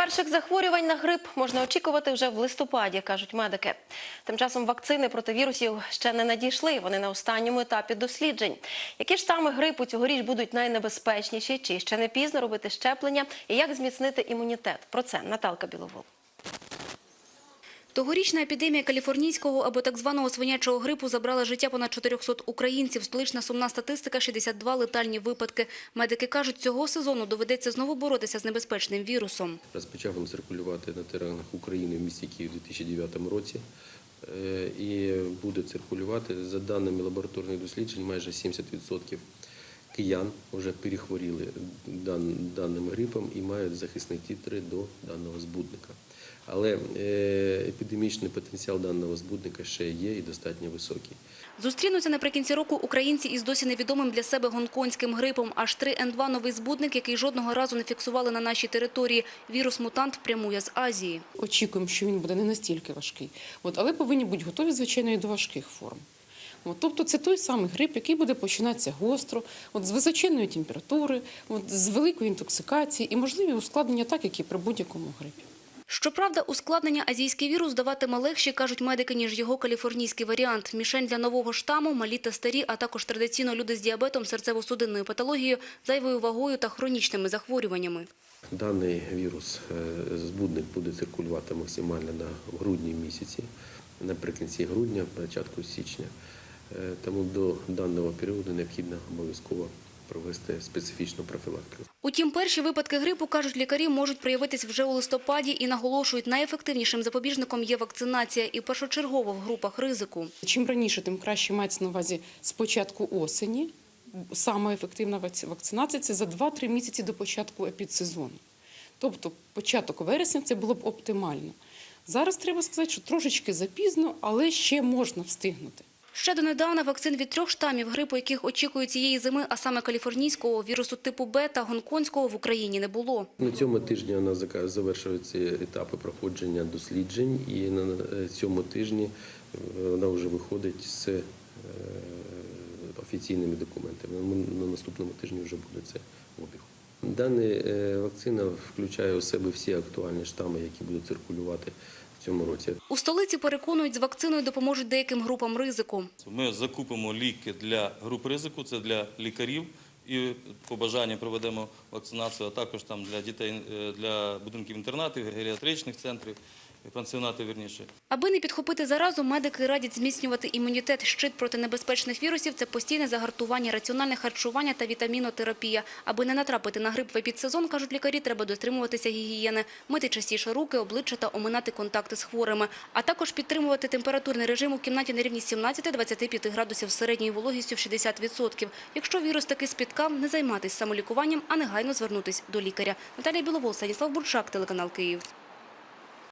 Перших захворювань на грип можна очікувати вже в листопаді, кажуть медики. Тим часом вакцини проти вірусів ще не надійшли. Вони на останньому етапі досліджень. Які ж штами грипу цьогоріч будуть найнебезпечніші? Чи ще не пізно робити щеплення? І як зміцнити імунітет? Про це Наталка Біловол. Тогорічна епідемія каліфорнійського або так званого свинячого грипу забрала життя понад 400 українців. Столична сумна статистика – 62 летальні випадки. Медики кажуть, цього сезону доведеться знову боротися з небезпечним вірусом. Розпочав він циркулювати на теренах України в місті Київ у 2009 році Е, і буде циркулювати. За даними лабораторних досліджень, майже 70% киян вже перехворіли даним грипом і мають захисні титри до даного збудника. Але е, епідемічний потенціал даного збудника ще є і достатньо високий. Зустрінуться наприкінці року українці із досі невідомим для себе гонконгським грипом. H3N2 – новий збудник, який жодного разу не фіксували на нашій території. Вірус-мутант прямує з Азії. Очікуємо, що він буде не настільки важкий. От, але повинні бути готові, звичайно, і до важких форм. От, тобто це той самий грип, який буде починатися гостро, от, з височенної температури, от, з великої інтоксикації і можливі ускладнення, так як і при будь-якому грипі. Щоправда, ускладнення азійський вірус даватиме легші, кажуть медики, ніж його каліфорнійський варіант. Мішень для нового штаму – малі та старі, а також традиційно люди з діабетом, серцево-судинною патологією, зайвою вагою та хронічними захворюваннями. Даний вірус, е, збудник буде циркулювати максимально на грудні місяці, наприкінці грудня, початку січня. Е, Тому до даного періоду необхідно обов'язково провести специфічну профілактику. Утім, перші випадки грипу, кажуть лікарі, можуть проявитись вже у листопаді і наголошують, найефективнішим запобіжником є вакцинація і першочергово в групах ризику. Чим раніше, тим краще мається на увазі з початку осені. Саме ефективна вакцинація це за 2-3 місяці до початку епідсезону. Тобто початок вересня це було б оптимально. Зараз треба сказати, що трошечки запізно, але ще можна встигнути. Ще донедавна вакцин від трьох штамів грипу, яких очікують цієї зими, а саме каліфорнійського, вірусу типу Б та гонконгського в Україні не було. На цьому тижні нас завершуються етапи проходження досліджень, і на е, цьому тижні е, вона вже виходить з е, офіційними документами. На- На наступному тижні вже буде це в обігу. Дана вакцина включає у себе всі актуальні штами, які будуть циркулювати в цьому році. У столиці переконують, з вакциною допоможуть деяким групам ризику. Ми закупимо ліки для груп ризику, це для лікарів. І по бажанню проведемо вакцинацію, а також там для дітей, е, для будинків інтернатів, геріатричних центрів, пансіонатів вірніше. Аби не підхопити заразу, медики радять зміцнювати імунітет. Щит проти небезпечних вірусів – це постійне загартування, раціональне харчування та вітамінотерапія. Аби не натрапити на грип в епідсезон, кажуть лікарі, треба дотримуватися гігієни, мити частіше руки, обличчя та оминати контакти з хворими. А також підтримувати температурний режим у кімнаті на рівні 17-25 градусів з середньою вологістю в 60%. Якщо вірус таки спіткав, не займатися самолікуванням, а негайно звернутися до лікаря. Наталія Біловол, Станіслав Бурчак, телеканал Київ.